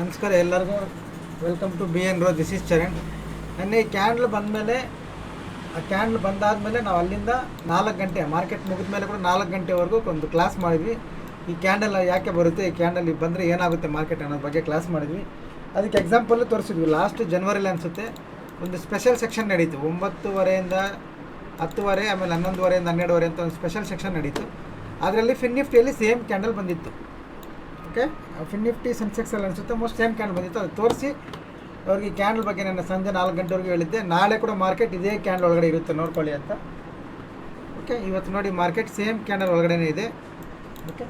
ನಮಸ್ಕಾರ, ಎಲ್ಲರಿಗೂ welcome to B N rho this is Charan ನನ್ನ ಈ ಕ್ಯಾಂಡ್ಲ್ ಬಂದಮೇಲೆ, ಆ ಕ್ಯಾಂಡ್ಲ್ ಬಂದಾದಮೇಲೆ ನಾವು ಅಲ್ಲಿಂದ ನಾಲ್ಕು ಗಂಟೆ ಮಾರ್ಕೆಟ್ ಮುಗಿದ ಮೇಲೆ ಕೂಡ ನಾಲ್ಕು ಗಂಟೆವರೆಗೂ ಒಂದು ಕ್ಲಾಸ್ ಮಾಡಿದ್ವಿ. ಈ ಕ್ಯಾಂಡಲ್ ಯಾಕೆ ಬರುತ್ತೆ, ಈ ಕ್ಯಾಂಡಲ್ ಬಂದರೆ ಏನಾಗುತ್ತೆ ಮಾರ್ಕೆಟ್ ಅನ್ನೋದ್ರ ಬಗ್ಗೆ ಕ್ಲಾಸ್ ಮಾಡಿದ್ವಿ. ಅದಕ್ಕೆ ಎಕ್ಸಾಂಪಲ್ ತೋರಿಸಿದ್ವಿ. ಲಾಸ್ಟ್ ಜನ್ವರಿಲಿ ಅನಿಸುತ್ತೆ, ಒಂದು ಸ್ಪೆಷಲ್ ಸೆಕ್ಷನ್ ನಡೀತು. ಒಂಬತ್ತುವರೆಯಿಂದ ಹತ್ತುವರೆ, ಆಮೇಲೆ ಹನ್ನೊಂದುವರೆಯಿಂದ ಹನ್ನೆರಡುವರೆ ಅಂತ ಒಂದು ಸ್ಪೆಷಲ್ ಸೆಕ್ಷನ್ ನಡೀತು. ಅದರಲ್ಲಿ ಫಿನ್ ನಿಫ್ಟಿಯಲ್ಲಿ ಸೇಮ್ ಕ್ಯಾಂಡಲ್ ಬಂದಿತ್ತು. ಓಕೆ? ಫಿನ್ ನಿಫ್ಟಿ ಸೆನ್ಸೆಕ್ಸಲ್ಲಿ ಅನಿಸುತ್ತೆ. ಮೋಸ್ಟ್ ಸೇಮ್ ಕ್ಯಾಂಡಲ್ ಬಂದಿತ್ತು. ಅದು ತೋರಿಸಿ. ಅವ್ರಿಗೆ ಕ್ಯಾಂಡಲ್ ಬಗ್ಗೆ ನಾನು ಸಂಜೆ ನಾಲ್ಕು ಗಂಟೆವರೆಗೂ ಹೇಳಿದ್ದೆ. ನಾಳೆ ಕೂಡ ಮಾರ್ಕೆಟ್ ಇದೇ ಕ್ಯಾಂಡಲ್ ಒಳಗಡೆ ಇರುತ್ತೆ. ನೋಡ್ಕೊಳ್ಳಿ ಅಂತ. ಓಕೆ? ಇವತ್ತು ನೋಡಿ ಮಾರ್ಕೆಟ್ ಸೇಮ್ ಕ್ಯಾಂಡಲ್ ಒಳಗಡೆನೇ ಇದೆ. ಓಕೆ?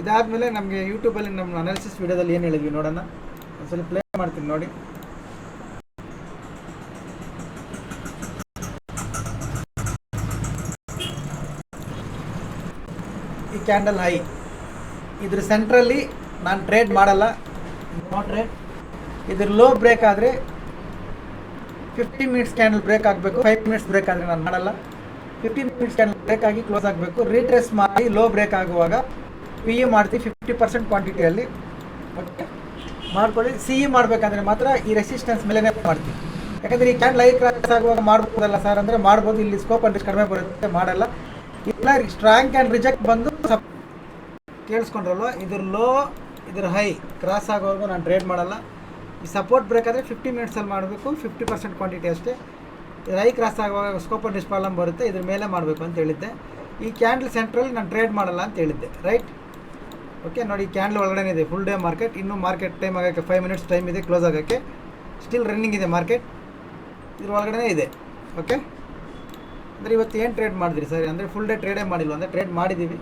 ಇದಾದಮೇಲೆ ನಮಗೆ ಯೂಟ್ಯೂಬಲ್ಲಿ ನಮ್ಮ ಅನಾಲಿಸಿಸ್ ವೀಡಿಯೋದಲ್ಲಿ ಏನು ಹೇಳಿದ್ವಿ ನೋಡೋಣ. ಒಂದ್ಸಲ ಪ್ಲೇ ಮಾಡ್ತೀನಿ ನೋಡಿ. ಈ ಕ್ಯಾಂಡಲ್ ಹೈ ಇದ್ರ ಸೆಂಟ್ರಲ್ಲಿ ನಾನು ಟ್ರೇಡ್ ಮಾಡಲ್ಲ. ನೋ ಟ್ರೇಡ್ ಇದ್ರ ಲೋ ಬ್ರೇಕ್ ಆದರೆ ಫಿಫ್ಟಿ ಮಿನಿಟ್ಸ್ ಕ್ಯಾಂಡಲ್ ಬ್ರೇಕ್ ಆಗಬೇಕು. ಫೈವ್ ಮಿನಿಟ್ಸ್ ಬ್ರೇಕ್ ಆದರೆ ನಾನು ಮಾಡಲ್ಲ. ಫಿಫ್ಟಿ ಮಿನಿಟ್ಸ್ ಕ್ಯಾಂಡಲ್ ಬ್ರೇಕ್ ಆಗಿ ಕ್ಲೋಸ್ ಆಗಬೇಕು. ರೀಟ್ರೆಸ್ ಮಾಡಿ ಲೋ ಬ್ರೇಕ್ ಆಗುವಾಗ ಪಿ ಇ ಮಾಡ್ತೀವಿ ಫಿಫ್ಟಿ ಪರ್ಸೆಂಟ್ ಕ್ವಾಂಟಿಟಿಯಲ್ಲಿ ಓಕೆ ಮಾಡ್ಕೊಳ್ಳಿ. ಸಿ ಇ ಮಾಡಬೇಕಂದ್ರೆ ಮಾತ್ರ ಈ ರೆಸಿಸ್ಟೆನ್ಸ್ ಮೇಲೇ ಮಾಡ್ತೀವಿ. ಯಾಕಂದರೆ ಈ ಕ್ಯಾಂಡಲ್ ಐ ಕ್ರಾಸ್ ಆಗುವಾಗ ಮಾಡ್ಬೋದಲ್ಲ ಸರ್ ಅಂದರೆ ಮಾಡ್ಬೋದು. ಇಲ್ಲಿ ಸ್ಕೋಪ್ ಅಂದರೆ ಕಡಿಮೆ ಬರುತ್ತೆ. ಮಾಡಲ್ಲ. ಇಲ್ಲ ಸ್ಟ್ರಾಂಗ್ ಕ್ಯಾನ್ ರಿಜೆಕ್ಟ್ ಬಂದು ಸಪ್ ಕೇಳಿಸ್ಕೊಂಡ್ರಲ್ವ ಇದ್ರ ಲೋ ಇದ್ರ ಹೈ ಕ್ರಾಸ್ ಆಗೋವರೆಗೂ ನಾನು ಟ್ರೇಡ್ ಮಾಡಲ್ಲ. ಈ ಸಪೋರ್ಟ್ ಬ್ರೇಕ್ ಆದರೆ ಫಿಫ್ಟಿ ಮಿನಿಟ್ಸಲ್ಲಿ ಮಾಡಬೇಕು ಫಿಫ್ಟಿ ಪರ್ಸೆಂಟ್ ಕ್ವಾಂಟಿಟಿ ಅಷ್ಟೇ. ಇದ್ರ ಹೈ ಕ್ರಾಸ್ ಆಗುವಾಗ ಸ್ಕೋಪ್ ಆಫ್ ಪ್ರಾಬ್ಲಮ್ ಬರುತ್ತೆ, ಇದ್ರ ಮೇಲೆ ಮಾಡಬೇಕು ಅಂತ ಹೇಳಿದ್ದೆ. ಈ ಕ್ಯಾಂಡಲ್ ಸೆಂಟ್ರಲ್ಲಿ ನಾನು ಟ್ರೇಡ್ ಮಾಡಲ್ಲ ಅಂತ ಹೇಳಿದ್ದೆ ರೈಟ್ ಓಕೆ ನೋಡಿ ಕ್ಯಾಂಡಲ್ ಒಳಗಡೆ ಇದೆ ಫುಲ್ ಡೇ ಮಾರ್ಕೆಟ್ ಇನ್ನೂ ಮಾರ್ಕೆಟ್ ಟೈಮ್ ಆಗೋಕ್ಕೆ ಫೈವ್ ಮಿನಿಟ್ಸ್ ಟೈಮ್ ಇದೆ ಕ್ಲೋಸ್ ಆಗೋಕ್ಕೆ. ಸ್ಟಿಲ್ ರನ್ನಿಂಗ್ ಇದೆ ಮಾರ್ಕೆಟ್ ಇದ್ರ ಒಳಗಡೆ ಇದೆ ಓಕೆ ಅಂದರೆ ಇವತ್ತು ಏನು ಟ್ರೇಡ್ ಮಾಡಿದ್ರಿ ಸರ್? ಅಂದರೆ ಫುಲ್ ಡೇ ಟ್ರೇಡೇ ಮಾಡಿಲ್ಲ ಅಂದರೆ ಟ್ರೇಡ್ ಮಾಡಿದ್ದೀವಿ.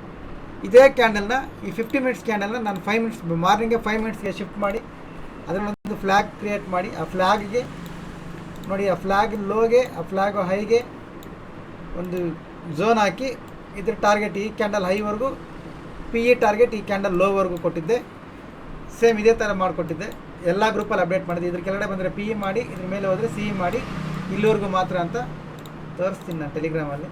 ಇದೇ ಕ್ಯಾಂಡಲ್ನ ಈ ಫಿಫ್ಟಿ ಮಿನಿಟ್ಸ್ ಕ್ಯಾಂಡಲ್ನ ನಾನು ಫೈವ್ ಮಿನಿಟ್ಸ್ ಮಾರ್ನಿಂಗ್ಗೆ ಫೈವ್ ಮಿನಿಟ್ಸ್ಗೆ ಶಿಫ್ಟ್ ಮಾಡಿ, ಅದರಲ್ಲೊಂದು ಫ್ಲ್ಯಾಗ್ ಕ್ರಿಯೇಟ್ ಮಾಡಿ, ಆ ಫ್ಲ್ಯಾಗ್ಗೆ ನೋಡಿ ಆ ಫ್ಲ್ಯಾಗ್ ಲೋಗೆ ಆ ಫ್ಲ್ಯಾಗ್ ಹೈಗೆ ಒಂದು ಝೋನ್ ಹಾಕಿ, ಇದ್ರ ಟಾರ್ಗೆಟ್ ಈ ಕ್ಯಾಂಡಲ್ ಹೈವರೆಗೂ ಪಿ ಇ ಟಾರ್ಗೆಟ್ ಈ ಕ್ಯಾಂಡಲ್ ಲೋವರೆಗೂ ಕೊಟ್ಟಿದ್ದೆ. ಸೇಮ್ ಇದೇ ಥರ ಮಾಡಿಕೊಟ್ಟಿದ್ದೆ. ಎಲ್ಲ ಗ್ರೂಪಲ್ಲಿ ಅಪ್ಡೇಟ್ ಮಾಡಿದೆ ಇದ್ರ ಕೆಳಗಡೆ ಬಂದರೆ ಪಿ ಇ ಮಾಡಿ, ಇದ್ರ ಮೇಲೆ ಹೋದರೆ ಸಿ ಇ ಮಾಡಿ, ಇಲ್ಲಿವರೆಗೂ ಮಾತ್ರ ಅಂತ ತೋರಿಸ್ತೀನಿ ನಾನು ಟೆಲಿಗ್ರಾಮಲ್ಲಿ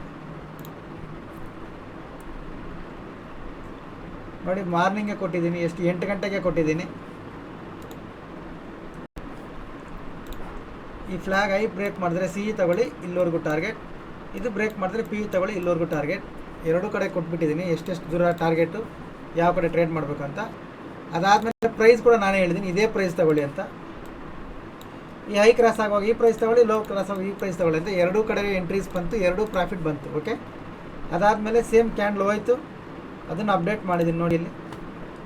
ನೋಡಿ, ಮಾರ್ನಿಂಗೇ ಕೊಟ್ಟಿದ್ದೀನಿ, ಎಷ್ಟು ಎಂಟು ಗಂಟೆಗೆ ಕೊಟ್ಟಿದ್ದೀನಿ. ಈ ಫ್ಲ್ಯಾಗ್ ಐ ಬ್ರೇಕ್ ಮಾಡಿದ್ರೆ ಸಿ ತಗೊಳ್ಳಿ, ಇಲ್ಲಿವರೆಗೂ ಟಾರ್ಗೆಟ್ ಇದು ಬ್ರೇಕ್ ಮಾಡಿದ್ರೆ ಪಿ ತಗೊಳ್ಳಿ, ಇಲ್ಲಿವರೆಗೂ ಟಾರ್ಗೆಟ್ ಎರಡೂ ಕಡೆ ಕೊಟ್ಬಿಟ್ಟಿದ್ದೀನಿ, ಎಷ್ಟೆಷ್ಟು ದೂರ ಟಾರ್ಗೆಟು ಯಾವ ಕಡೆ ಟ್ರೇಡ್ ಮಾಡಬೇಕು ಅಂತ ಅದಾದಮೇಲೆ ಪ್ರೈಸ್ ಕೂಡ ನಾನೇ ಹೇಳಿದ್ದೀನಿ, ಇದೇ ಪ್ರೈಸ್ ತಗೊಳ್ಳಿ ಅಂತ. ಈ ಹೈ ಕ್ರಾಸ್ ಆಗುವಾಗ ಈ ಪ್ರೈಸ್ ತಗೊಳ್ಳಿ ಲೋ ಕ್ರಾಸ್ ಆಗುವಾಗ ಈ ಪ್ರೈಸ್ ತಗೊಳ್ಳಿ ಅಂತ ಎರಡೂ ಕಡೆ ಎಂಟ್ರೀಸ್ ಬಂತು, ಎರಡೂ ಪ್ರಾಫಿಟ್ ಬಂತು ಓಕೆ ಅದಾದಮೇಲೆ ಸೇಮ್ ಕ್ಯಾಂಡ್ಲ್ ಹೋಯ್ತು. ಅದನ್ನು ಅಪ್ಡೇಟ್ ಮಾಡಿದ್ದೀನಿ ನೋಡಿ ಇಲ್ಲಿ.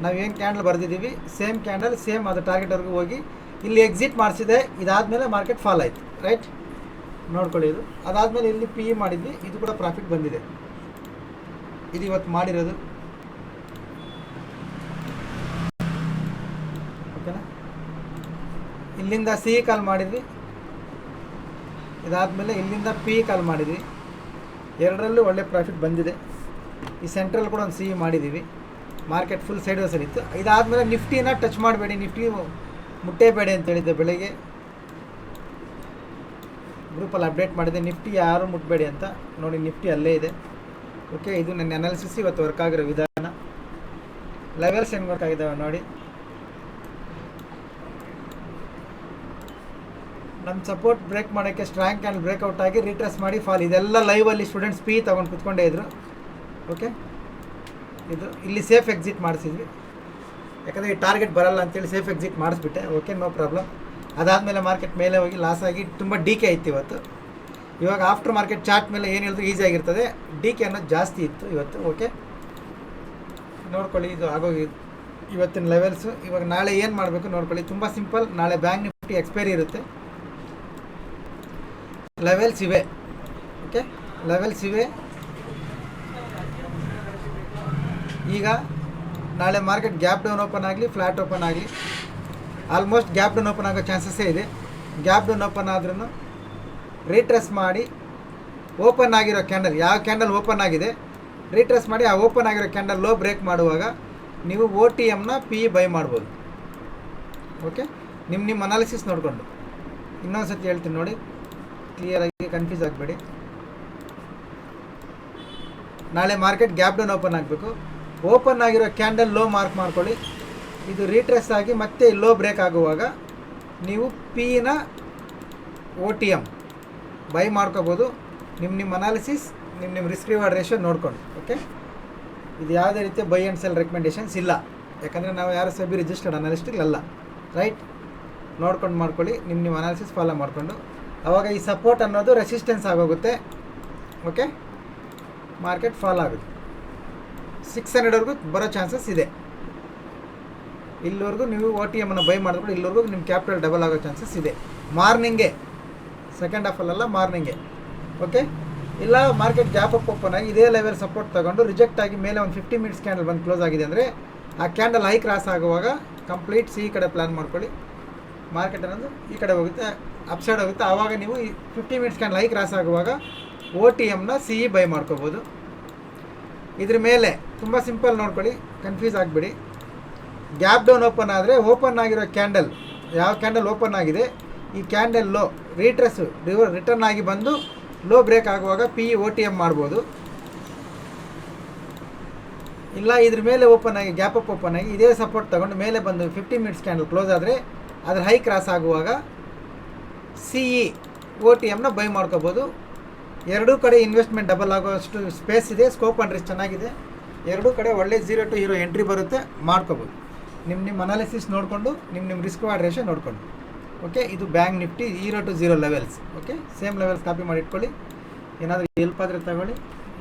ನಾವು ಏನು ಕ್ಯಾಂಡಲ್ ಬರೆದಿದ್ದೀವಿ ಸೇಮ್ ಕ್ಯಾಂಡಲ್ ಸೇಮ್ ಅದು ಟಾರ್ಗೆಟ್ವರೆಗೂ ಹೋಗಿ ಇಲ್ಲಿ ಎಕ್ಸಿಟ್ ಮಾಡಿಸಿದೆ, ಇದಾದಮೇಲೆ ಮಾರ್ಕೆಟ್ ಫಾಲ್ ಆಯಿತು ರೈಟ್ ನೋಡ್ಕೊಳ್ಳಿ ಇದು. ಅದಾದಮೇಲೆ ಇಲ್ಲಿ ಪಿ ಮಾಡಿದ್ವಿ, ಇದು ಕೂಡ ಪ್ರಾಫಿಟ್ ಬಂದಿದೆ. ಇದು ಇವತ್ತು ಮಾಡಿರೋದು. ಓಕೆನಾ ಇಲ್ಲಿಂದ ಸಿ ಕಾಲ್ ಮಾಡಿದ್ವಿ. ಇದಾದಮೇಲೆ ಇಲ್ಲಿಂದ ಪಿ ಕಾಲ್ ಮಾಡಿದ್ವಿ. ಎರಡರಲ್ಲೂ ಒಳ್ಳೆ ಪ್ರಾಫಿಟ್ ಬಂದಿದೆ. ಈ ಸೆಂಟ್ರಲ್ ಕೂಡ ಒಂದು ಸಿ ಮಾಡಿದ್ದೀವಿ. ಮಾರ್ಕೆಟ್ ಫುಲ್ ಸೈಡ್ ಇತ್ತು. ಇದಾದಮೇಲೆ ನಿಫ್ಟಿನ ಟಚ್ ಮಾಡಬೇಡಿ. ನಿಫ್ಟಿ ಮುಟ್ಟೇಬೇಡಿ ಅಂತ ಹೇಳಿದ್ದೆ ಬೆಳಗ್ಗೆ. ಗ್ರೂಪಲ್ಲಿ ಅಪ್ಡೇಟ್ ಮಾಡಿದೆ. ನಿಫ್ಟಿ ಯಾರು ಮುಟ್ಟಬೇಡಿ ಅಂತ. ನೋಡಿ, ನಿಫ್ಟಿ ಅಲ್ಲೇ ಇದೆ. ಓಕೆ ಇದು ನನ್ನ ಅನಾಲಿಸಿಸ್ ಇವತ್ತು ವರ್ಕ್ ಆಗಿರೋ ವಿಧಾನ. ಲೆವೆಲ್ಸ್ ಹೆಂಗೆ ವರ್ಕ್ ಆಗಿದ್ದಾವೆ ನೋಡಿ. ನಮ್ಮ ಸಪೋರ್ಟ್ ಬ್ರೇಕ್ ಮಾಡೋಕ್ಕೆ ಸ್ಟ್ರಾಂಗ್ ಕ್ಯಾನ್ ಬ್ರೇಕ್ಔಟ್ ಆಗಿ ರಿಟ್ರೆಸ್ ಮಾಡಿ ಫಾಲ್ ಇದೆಲ್ಲ ಲೈವಲ್ಲಿ ಸ್ಟೂಡೆಂಟ್ಸ್ ಪಿ ತೊಗೊಂಡು ಕುತ್ಕೊಂಡೇ ಇದ್ರು. ಓಕೆ ಇದು ಇಲ್ಲಿ ಸೇಫ್ ಎಕ್ಸಿಟ್ ಮಾಡಿಸಿದ್ವಿ. ಯಾಕಂದರೆ ಈ ಟಾರ್ಗೆಟ್ ಬರಲ್ಲ ಅಂತೇಳಿ ಸೇಫ್ ಎಕ್ಸಿಟ್ ಮಾಡಿಸ್ಬಿಟ್ಟೆ. ಓಕೆ ನೋ ಪ್ರಾಬ್ಲಮ್ ಅದಾದಮೇಲೆ ಮಾರ್ಕೆಟ್ ಮೇಲೆ ಹೋಗಿ ಲಾಸ್ ಆಗಿ ತುಂಬ ಡಿ ಕೆ ಇತ್ತು ಇವತ್ತು. ಇವಾಗ ಆಫ್ಟರ್ ಮಾರ್ಕೆಟ್ ಚಾರ್ಟ್ ಮೇಲೆ ಏನು ಹೇಳಿದ್ರು ಈಸಿ ಆಗಿರ್ತದೆ. ಡಿ ಕೆ ಅನ್ನೋದು ಜಾಸ್ತಿ ಇತ್ತು ಇವತ್ತು. ಓಕೆ ನೋಡ್ಕೊಳ್ಳಿ, ಇದು ಆಗೋಗಿ ಇವತ್ತಿನ ಲೆವೆಲ್ಸು ಇವಾಗ ನಾಳೆ ಏನು ಮಾಡಬೇಕು ನೋಡ್ಕೊಳ್ಳಿ. ತುಂಬ ಸಿಂಪಲ್ ನಾಳೆ ಬ್ಯಾಂಕ್ ನಿಫ್ಟಿ ಎಕ್ಸ್ಪೈರಿ ಇರುತ್ತೆ. ಲೆವೆಲ್ಸ್ ಇವೆ. ಓಕೆ ಲೆವೆಲ್ಸ್ ಇವೆ. ಈಗ ನಾಳೆ ಮಾರ್ಕೆಟ್ ಗ್ಯಾಪ್ ಡೌನ್ ಓಪನ್ ಆಗಲಿ ಫ್ಲ್ಯಾಟ್ ಓಪನ್ ಆಗಲಿ ಆಲ್ಮೋಸ್ಟ್ ಗ್ಯಾಪ್ ಡೌನ್ ಓಪನ್ ಆಗೋ ಚಾನ್ಸಸ್ಸೇ ಇದೆ. ಗ್ಯಾಪ್ ಡೌನ್ ಓಪನ್ ಆದ್ರೂ ರೀಟ್ರೆಸ್ ಮಾಡಿ ಓಪನ್ ಆಗಿರೋ ಕ್ಯಾಂಡಲ್ ಯಾವ ಕ್ಯಾಂಡಲ್ ಓಪನ್ ಆಗಿದೆ ರೀಟ್ರೆಸ್ ಮಾಡಿ ಆ ಓಪನ್ ಆಗಿರೋ ಕ್ಯಾಂಡಲ್ ಲೋ ಬ್ರೇಕ್ ಮಾಡುವಾಗ ನೀವು ಓ ಟಿ ಎಮ್ನ ಪಿ ಬೈ ಮಾಡ್ಬೋದು. ಓಕೆ ನಿಮ್ಮ ನಿಮ್ಮ ಅನಾಲಿಸಿಸ್ ನೋಡಿಕೊಂಡು. ಇನ್ನೊಂದು ಸತಿ ಹೇಳ್ತೀನಿ ನೋಡಿ. ಕ್ಲಿಯರಾಗಿ ಕನ್ಫ್ಯೂಸ್ ಆಗಬೇಡಿ. ನಾಳೆ ಮಾರ್ಕೆಟ್ ಗ್ಯಾಪ್ ಡೌನ್ ಓಪನ್ ಆಗಬೇಕು. ಓಪನ್ ಆಗಿರೋ ಕ್ಯಾಂಡಲ್ ಲೋ ಮಾರ್ಕ್ ಮಾಡ್ಕೊಳ್ಳಿ. ಇದು ರೀಟ್ರೆಸ್ ಆಗಿ ಮತ್ತೆ ಲೋ ಬ್ರೇಕ್ ಆಗುವಾಗ ನೀವು ಪಿನ ಒ ಟಿ ಎಂ ಬೈ ಮಾಡ್ಕೋಬೋದು. ನಿಮ್ಮ ನಿಮ್ಮ ಅನಾಲಿಸಿಸ್ ನಿಮ್ಮ ನಿಮ್ಮ ರಿಸ್ಕ್ ರಿವಾರ್ಡ್ ರೇಷೋ ನೋಡ್ಕೊಂಡು ಓಕೆ ಇದು ಯಾವುದೇ ರೀತಿಯ ಬೈ ಆ್ಯಂಡ್ ಸೆಲ್ ರೆಕಮೆಂಡೇಷನ್ಸ್ ಇಲ್ಲ. ಯಾಕಂದರೆ ನಾವು ಯಾರು ಸಬಿ ರಿಜಿಸ್ಟರ್ಡ್ ಅನಾಲಿಸ್ಟ್ಗಳಲ್ಲ ರೈಟ್ ನೋಡ್ಕೊಂಡು ಮಾಡ್ಕೊಳ್ಳಿ ನಿಮ್ಮ ನಿಮ್ಮ ಅನಾಲಿಸಿಸ್ ಫಾಲೋ ಮಾಡಿಕೊಂಡು. ಆವಾಗ ಈ ಸಪೋರ್ಟ್ ಅನ್ನೋದು ರೆಸಿಸ್ಟೆನ್ಸ್ ಆಗೋಗುತ್ತೆ ಓಕೆ ಮಾರ್ಕೆಟ್ ಫಾಲೋ ಆಗುತ್ತೆ. ಸಿಕ್ಸ್ ಹಂಡ್ರೆಡ್ವರೆಗೂ ಬರೋ ಚಾನ್ಸಸ್ ಇದೆ. ಇಲ್ಲಿವರೆಗೂ ನೀವು ಓ ಟಿ ಎಮ್ಮನ್ನು ಬೈ ಮಾಡಿದ್ರು ಇಲ್ಲಿವರೆಗೂ ನಿಮ್ಮ ಕ್ಯಾಪಿಟಲ್ ಡಬಲ್ ಆಗೋ ಚಾನ್ಸಸ್ ಇದೆ. ಮಾರ್ನಿಂಗೆ ಸೆಕೆಂಡ್ ಹಾಫಲ್ಲೆಲ್ಲ ಮಾರ್ನಿಂಗೆ. ಓಕೆ ಇಲ್ಲ ಮಾರ್ಕೆಟ್ ಗ್ಯಾಪ್ ಅಪ್ ಓಪನ್ ಆಗಿ ಇದೇ ಲೆವೆಲ್ ಸಪೋರ್ಟ್ ತಗೊಂಡು ರಿಜೆಕ್ಟ್ ಆಗಿ ಮೇಲೆ ಒಂದು ಫಿಫ್ಟಿ ಮಿನಿಟ್ಸ್ ಕ್ಯಾಂಡಲ್ ಬಂದು ಕ್ಲೋಸ್ ಆಗಿದೆ ಅಂದರೆ ಆ ಕ್ಯಾಂಡಲ್ ಹೈ ಕ್ರಾಸ್ ಆಗುವಾಗ ಕಂಪ್ಲೀಟ್ ಸಿ ಕಡೆ ಪ್ಲ್ಯಾನ್ ಮಾಡ್ಕೊಳ್ಳಿ. ಮಾರ್ಕೆಟ್ ಅನ್ನೋದು ಈ ಕಡೆ ಹೋಗುತ್ತೆ ಅಪ್ಸೈಡ್ ಹೋಗುತ್ತೆ. ಆವಾಗ ನೀವು ಈ fifty minutes candle high cross ಆಗುವಾಗ ಓ ಟಿ ಎಮ್ನ ಸಿ ಇ ಬೈ ಮಾಡ್ಕೋಬೋದು. ಇದ್ರ ಮೇಲೆ ತುಂಬ ಸಿಂಪಲ್ ನೋಡ್ಕೊಳ್ಳಿ ಕನ್ಫ್ಯೂಸ್ ಆಗಬೇಡಿ. ಗ್ಯಾಪ್ ಡೌನ್ ಓಪನ್ ಆದರೆ ಓಪನ್ ಆಗಿರೋ ಕ್ಯಾಂಡಲ್ ಯಾವ ಕ್ಯಾಂಡಲ್ ಓಪನ್ ಆಗಿದೆ? ಈ ಕ್ಯಾಂಡಲ್ ಲೋ ರೀಟ್ರೆಸ್ ರಿಟರ್ನ್ ಆಗಿ ಬಂದು ಲೋ ಬ್ರೇಕ್ ಆಗುವಾಗ P E O T M ಮಾಡ್ಬೋದು. ಇಲ್ಲ, ಇದ್ರ ಮೇಲೆ ಓಪನ್ ಆಗಿ ಗ್ಯಾಪ್ ಅಪ್ ಓಪನ್ ಆಗಿ ಇದೇ ಸಪೋರ್ಟ್ ತಗೊಂಡು ಮೇಲೆ ಬಂದು ಫಿಫ್ಟಿ ಮಿನಿಟ್ಸ್ ಕ್ಯಾಂಡಲ್ ಕ್ಲೋಸ್ ಆದರೆ ಅದ್ರ ಹೈ ಕ್ರಾಸ್ ಆಗುವಾಗ ಸಿ ಇ ಒ ಟಿ ಎಮ್ನ ಬೈ ಮಾಡ್ಕೋಬೋದು. ಎರಡೂ ಕಡೆ ಇನ್ವೆಸ್ಟ್ಮೆಂಟ್ ಡಬಲ್ ಆಗೋಷ್ಟು ಸ್ಪೇಸ್ ಇದೆ ಸ್ಕೋಪ್ ಆ್ಯಂಡ್ ರಿಸ್ಕ್ ಚೆನ್ನಾಗಿದೆ. ಎರಡೂ ಕಡೆ ಒಳ್ಳೆ ಜೀರೋ ಟು ಹೀರೋ ಎಂಟ್ರಿ ಬರುತ್ತೆ, ಮಾಡ್ಕೋಬೋದು. ನಿಮ್ಮ ನಿಮ್ಮ ಅನಾಲಿಸಿಸ್ ನೋಡಿಕೊಂಡು ನಿಮ್ಮ ನಿಮ್ಮ ರಿಸ್ಕ್ ವಾರ್ಡ್ ರೇಷೋ ನೋಡಿಕೊಂಡು. ಓಕೆ ಇದು Bank Nifty zero to zero levels okay same levels copy ಮಾಡಿ ಇಟ್ಕೊಳ್ಳಿ. ಏನಾದರೂ ಹೆಲ್ಪ್ ಆದರೆ ತಗೊಳ್ಳಿ,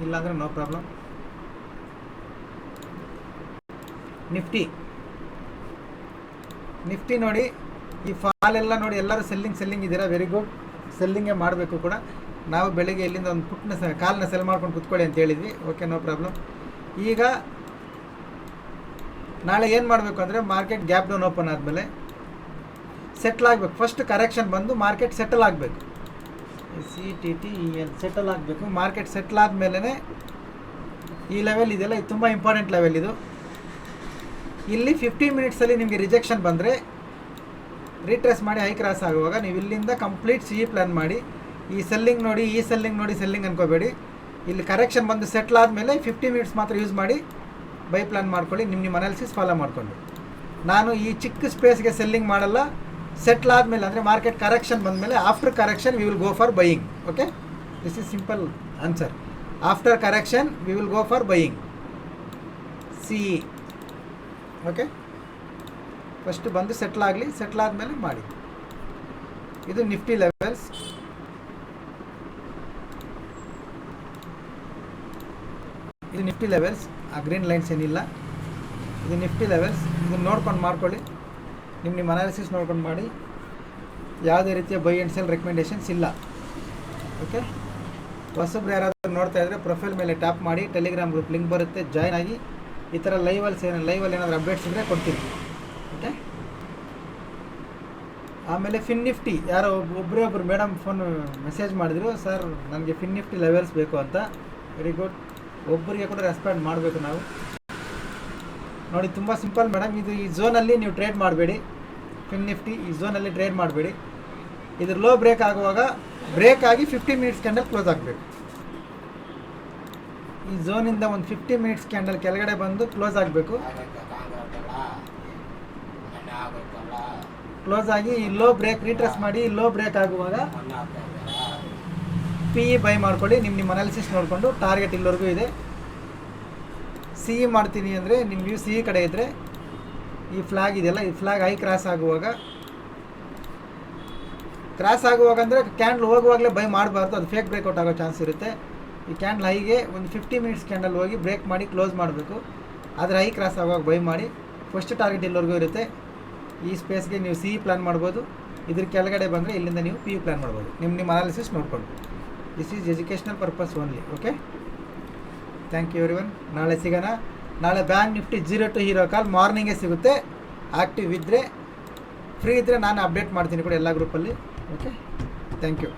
ಇಲ್ಲಾಂದರೆ ನೋ ಪ್ರಾಬ್ಲಮ್ ನಿಫ್ಟಿ ನಿಫ್ಟಿ ನೋಡಿ, ಈ ಫಾಲ್ ಎಲ್ಲ ನೋಡಿ ಎಲ್ಲರೂ ಸೆಲ್ಲಿಂಗ್ ಸೆಲ್ಲಿಂಗ್ ಇದ್ದೀರಾ ವೆರಿ ಗುಡ್ ಸೆಲ್ಲಿಂಗೇ ಮಾಡಬೇಕು ಕೂಡ. ನಾವು ಬೆಳಿಗ್ಗೆ ಇಲ್ಲಿಂದ ಒಂದು ಪುಟ್ಟನ ಸ, ಕಾಲನ್ನ ಸೆಲ್ ಮಾಡ್ಕೊಂಡು ಕುತ್ಕೊಳ್ಳಿ ಅಂತ ಹೇಳಿದ್ವಿ. ಓಕೆ ನೋ ಪ್ರಾಬ್ಲಮ್ ಈಗ ನಾಳೆ ಏನು ಮಾಡಬೇಕು ಅಂದರೆ ಮಾರ್ಕೆಟ್ ಗ್ಯಾಪ್ ಡೌನ್ ಓಪನ್ ಆದಮೇಲೆ ಸೆಟ್ಲ್ ಆಗಬೇಕು. ಫಸ್ಟ್ ಕರೆಕ್ಷನ್ ಬಂದು ಮಾರ್ಕೆಟ್ ಸೆಟಲ್ ಆಗಬೇಕು. C T T E L settle ಆಗಬೇಕು. ಮಾರ್ಕೆಟ್ ಸೆಟ್ಲ್ ಆದಮೇಲೆ ಈ ಲೆವೆಲ್ ಇದೆಯಲ್ಲ ಇದು ತುಂಬ ಇಂಪಾರ್ಟೆಂಟ್ ಲೆವೆಲ್ ಇದು. ಇಲ್ಲಿ ಫಿಫ್ಟಿ ಮಿನಿಟ್ಸಲ್ಲಿ ನಿಮಗೆ ರಿಜೆಕ್ಷನ್ ಬಂದರೆ ರೀಟ್ರೆಸ್ ಮಾಡಿ ಹೈ ಕ್ರಾಸ್ ಆಗುವಾಗ ನೀವು ಇಲ್ಲಿಂದ ಕಂಪ್ಲೀಟ್ ಸಿ ಪ್ಲ್ಯಾನ್ ಮಾಡಿ ಈ ಸೆಲ್ಲಿಂಗ್ ನೋಡಿ, ಈ ಸೆಲ್ಲಿಂಗ್ ನೋಡಿ ಸೆಲ್ಲಿಂಗ್ ಅನ್ಕೋಬೇಡಿ. ಇಲ್ಲಿ ಕರೆಕ್ಷನ್ ಬಂದು ಸೆಟ್ಲ್ ಆದಮೇಲೆ ಫಿಫ್ಟಿ ಮಿನಿಟ್ಸ್ ಮಾತ್ರ ಯೂಸ್ ಮಾಡಿ ಬೈ ಪ್ಲಾನ್ ಮಾಡ್ಕೊಳ್ಳಿ ನಿಮ್ಮ ನಿಮ್ಮ ಅನಾಲಿಸಿಸ್ ಫಾಲೋ ಮಾಡಿಕೊಂಡು. ನಾನು ಈ ಚಿಕ್ಕ ಸ್ಪೇಸ್ಗೆ ಸೆಲ್ಲಿಂಗ್ ಮಾಡಲ್ಲ ಸೆಟ್ಲ್ ಆದಮೇಲೆ ಅಂದರೆ ಮಾರ್ಕೆಟ್ ಕರೆಕ್ಷನ್ ಬಂದಮೇಲೆ after correction we will go for buying okay this is simple answer after correction we will go for buying see okay first ಬಂದು ಸೆಟ್ಲ್ ಆಗಲಿ ಸೆಟ್ಲ್ ಆದಮೇಲೆ ಮಾಡಿ. ಇದು ನಿಫ್ಟಿ ಲೆವೆಲ್ಸ್ ಇದು ನಿಫ್ಟಿ ಲೆವೆಲ್ಸ್ ಆ ಗ್ರೀನ್ ಲೈನ್ಸ್ ಏನಿಲ್ಲ. ಇದು ನಿಫ್ಟಿ ಲೆವೆಲ್ಸ್ ಇದನ್ನು ನೋಡ್ಕೊಂಡು ಮಾಡ್ಕೊಳ್ಳಿ. ನಿಮ್ಮ ನಿಮ್ಮ ಅನಾಲಿಸಿಸ್ ನೋಡ್ಕೊಂಡು ಮಾಡಿ. ಯಾವುದೇ ರೀತಿಯ ಬೈ ಆ್ಯಂಡ್ ಸೆಲ್ ರೆಕಮೆಂಡೇಷನ್ಸ್ ಇಲ್ಲ. ಓಕೆ ಹೊಸಬ್ರು ಯಾರಾದರೂ ನೋಡ್ತಾ ಇದ್ದರೆ ಪ್ರೊಫೈಲ್ ಮೇಲೆ ಟ್ಯಾಪ್ ಮಾಡಿ ಟೆಲಿಗ್ರಾಮ್ ಗ್ರೂಪ್ ಲಿಂಕ್ ಬರುತ್ತೆ ಜಾಯ್ನ್ ಆಗಿ. ಈ ಥರ ಲೈವಲ್ಸ್ ಏನು ಲೈವಲ್ಲಿ ಏನಾದರೂ ಅಪ್ಡೇಟ್ಸ್ ಇದ್ದರೆ ಕೊಡ್ತೀನಿ. ಓಕೆ ಆಮೇಲೆ ಫಿನ್ ನಿಫ್ಟಿ ಯಾರೋ ಒಬ್ಬರೇ ಒಬ್ಬರು ಮೇಡಮ್ ಫೋನ್ ಮೆಸೇಜ್ ಮಾಡಿದ್ರು ಸರ್ ನನಗೆ ಫಿನ್ ನಿಫ್ಟಿ ಲೆವೆಲ್ಸ್ ಬೇಕು ಅಂತ. ವೆರಿ ಗುಡ್ ಒಬ್ಬರಿಗೆ ಕೂಡ ರೆಸ್ಪಾಂಡ್ ಮಾಡಬೇಕು ನಾವು. ನೋಡಿ, ತುಂಬ ಸಿಂಪಲ್ ಮೇಡಮ್ ಇದು ಈ ಝೋನಲ್ಲಿ ನೀವು ಟ್ರೇಡ್ ಮಾಡಬೇಡಿ. ಫಿನ್ ನಿಫ್ಟಿ ಈ ಝೋನಲ್ಲಿ ಟ್ರೇಡ್ ಮಾಡಬೇಡಿ. ಇದು ಲೋ ಬ್ರೇಕ್ ಆಗುವಾಗ ಬ್ರೇಕ್ ಆಗಿ ಫಿಫ್ಟಿ ಮಿನಿಟ್ಸ್ ಕ್ಯಾಂಡಲ್ ಕ್ಲೋಸ್ ಆಗಬೇಕು. ಈ ಝೋನಿಂದ ಒಂದು ಫಿಫ್ಟಿ ಮಿನಿಟ್ಸ್ ಕ್ಯಾಂಡಲ್ ಕೆಳಗಡೆ ಬಂದು ಕ್ಲೋಸ್ ಆಗಬೇಕು. ಕ್ಲೋಸ್ ಆಗಿ ಈ ಲೋ ಬ್ರೇಕ್ ರೀಟ್ರೆಸ್ ಮಾಡಿ ಲೋ ಬ್ರೇಕ್ ಆಗುವಾಗ ಪಿ ಇ ಬೈ ಮಾಡ್ಕೊಳ್ಳಿ ನಿಮ್ಮ ನಿಮ್ಮ ಅನಾಲಿಸಿಸ್ ನೋಡಿಕೊಂಡು ಟಾರ್ಗೆಟ್ ಇಲ್ಲವರೆಗೂ ಇದೆ. ಸಿ ಇ ಮಾಡ್ತೀನಿ ಅಂದರೆ ನಿಮ್ಮ ವ್ಯೂ ಸಿ ಇ ಕಡೆ ಇದ್ದರೆ ಈ ಫ್ಲಾಗ್ ಇದೆಯಲ್ಲ, ಈ ಫ್ಲಾಗ್ ಹೈ ಕ್ರಾಸ್ ಆಗುವಾಗ ಕ್ರಾಸ್ ಆಗುವಾಗ ಅಂದರೆ ಕ್ಯಾಂಡಲ್ ಹೋಗುವಾಗಲೇ ಬೈ ಮಾಡಬಾರ್ದು, ಅದು ಫೇಕ್ ಬ್ರೇಕ್ಔಟ್ ಆಗೋ ಚಾನ್ಸ್ ಇರುತ್ತೆ. ಈ ಕ್ಯಾಂಡಲ್ ಹೈಗೆ ಒಂದು ಫಿಫ್ಟಿ ಮಿನಿಟ್ಸ್ ಕ್ಯಾಂಡಲ್ ಹೋಗಿ ಬ್ರೇಕ್ ಮಾಡಿ ಕ್ಲೋಸ್ ಮಾಡಬೇಕು. ಆದರೆ ಹೈ ಕ್ರಾಸ್ ಆಗುವಾಗ ಬೈ ಮಾಡಿ. ಫಸ್ಟ್ ಟಾರ್ಗೆಟ್ ಇಲ್ಲಿವರೆಗೂ ಇರುತ್ತೆ. ಈ ಸ್ಪೇಸ್ಗೆ ನೀವು ಸಿ ಪ್ಲ್ಯಾನ್ ಮಾಡ್ಬೋದು. ಇದ್ರ ಕೆಳಗಡೆ ಬಂದರೆ ಇಲ್ಲಿಂದ ನೀವು ಪಿ ಯು ಪ್ಲ್ಯಾನ್ ಮಾಡ್ಬೋದು. ನಿಮ್ಮ ನಿಮ್ಮ ಅನಾಲಿಸಿಸ್ ನೋಡ್ಕೊಂಡು. This is educational purpose only okay thank you every one ನಾಳೆ ಸಿಗೋಣ. ನಾಳೆ Bank Nifty zero to hero call ಮಾರ್ನಿಂಗೇ ಸಿಗುತ್ತೆ. ಆ್ಯಕ್ಟಿವ್ ಇದ್ದರೆ ಫ್ರೀ ಇದ್ದರೆ ನಾನು ಅಪ್ಡೇಟ್ ಮಾಡ್ತೀನಿ ಕೂಡ ಎಲ್ಲ ಗ್ರೂಪಲ್ಲಿ ಓಕೆ ಥ್ಯಾಂಕ್ ಯು